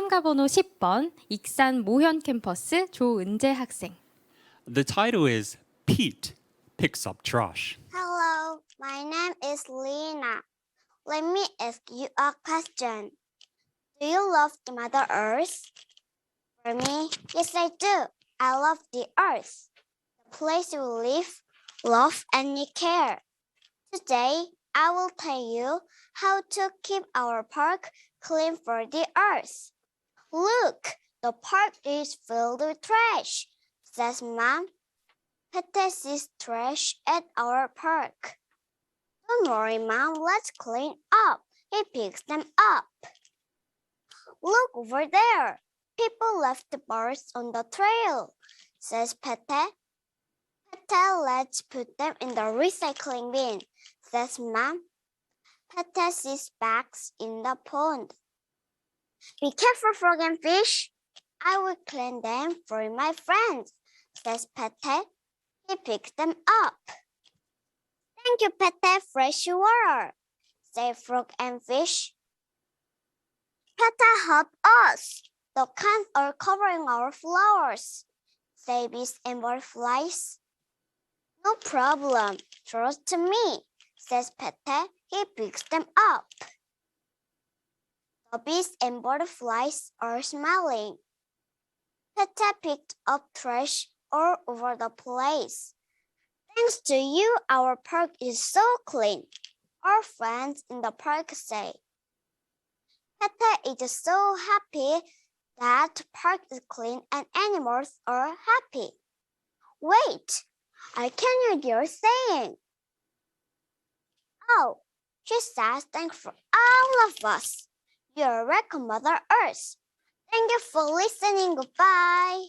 참가번호 10번 익산 모현 캠퍼스 조은재 학생. The title is Pete Picks Up Trash. Hello, my name is Lena. Let me ask you a question. Do you love the Mother Earth? For me, yes, I do. I love the earth, the place we live, love, and care. Today, I will tell you how to keep our park clean for the earth. Look, the park is filled with trash, says Mom. Pete sees trash at our park. Don't worry, Mom. Let's clean up. He picks them up. Look over there. People left the bars on the trail, says Pete. Pete, let's put them in the recycling bin, says Mom. Pete sees bags in the pond. Be careful, frog and fish. I will clean them for my friends, says Pete. He picks them up. Thank you, Pete. Fresh water, say frog and fish. Pete, help us. The cans are covering our flowers, say bees and butterflies. No problem. Trust me, says Pete. He picks them up. Bees and butterflies are smiling. Pete picked up trash all over the place. Thanks to you, our park is so clean. Our friends in the park say. Pete is so happy that park is clean and animals are happy. Wait, I can hear you saying. Oh, she says thanks for all of us. You're welcome, Mother Earth. Thank you for listening. Goodbye.